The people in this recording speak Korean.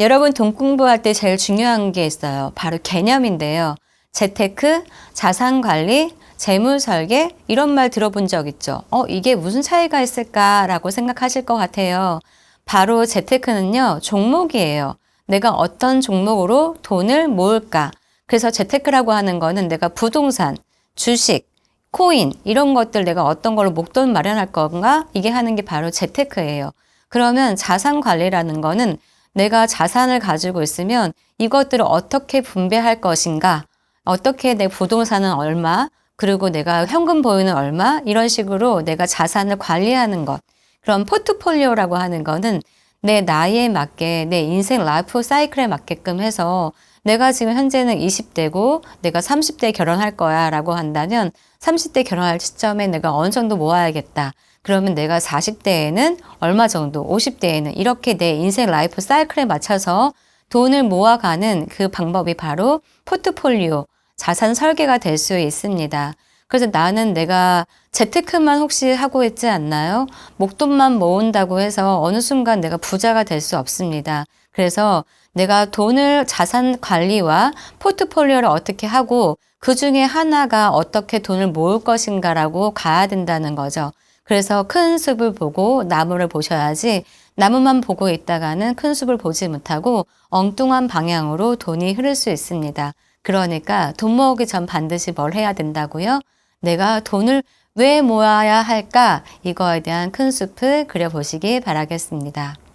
여러분 돈 공부할 때 제일 중요한 게 있어요. 바로 개념인데요. 재테크, 자산 관리, 재무 설계 이런 말 들어본 적 있죠. 어, 이게 무슨 차이가 있을까라고 생각하실 것 같아요. 바로 재테크는요, 종목이에요. 내가 어떤 종목으로 돈을 모을까? 그래서 재테크라고 하는 거는 내가 부동산, 주식, 코인 이런 것들 내가 어떤 걸로 목돈 마련할 건가? 이게 하는 게 바로 재테크예요. 그러면 자산 관리라는 거는 내가 자산을 가지고 있으면 이것들을 어떻게 분배할 것인가? 어떻게 내 부동산은 얼마? 그리고 내가 현금 보유는 얼마? 이런 식으로 내가 자산을 관리하는 것. 그럼 포트폴리오라고 하는 거는 내 나이에 맞게 내 인생 라이프 사이클에 맞게끔 해서 내가 지금 현재는 20대고 내가 30대에 결혼할 거야 라고 한다면 30대 결혼할 시점에 내가 어느 정도 모아야겠다. 그러면 내가 40대에는 얼마 정도, 50대에는 이렇게 내 인생 라이프 사이클에 맞춰서 돈을 모아가는 그 방법이 바로 포트폴리오, 자산 설계가 될 수 있습니다. 그래서 나는 내가 재테크만 혹시 하고 있지 않나요? 목돈만 모은다고 해서 어느 순간 내가 부자가 될 수 없습니다. 그래서 내가 돈을 자산 관리와 포트폴리오를 어떻게 하고 그 중에 하나가 어떻게 돈을 모을 것인가라고 가야 된다는 거죠. 그래서 큰 숲을 보고 나무를 보셔야지 나무만 보고 있다가는 큰 숲을 보지 못하고 엉뚱한 방향으로 돈이 흐를 수 있습니다. 그러니까 돈 모으기 전 반드시 뭘 해야 된다고요? 내가 돈을 왜 모아야 할까? 이거에 대한 큰 숲을 그려보시기 바라겠습니다.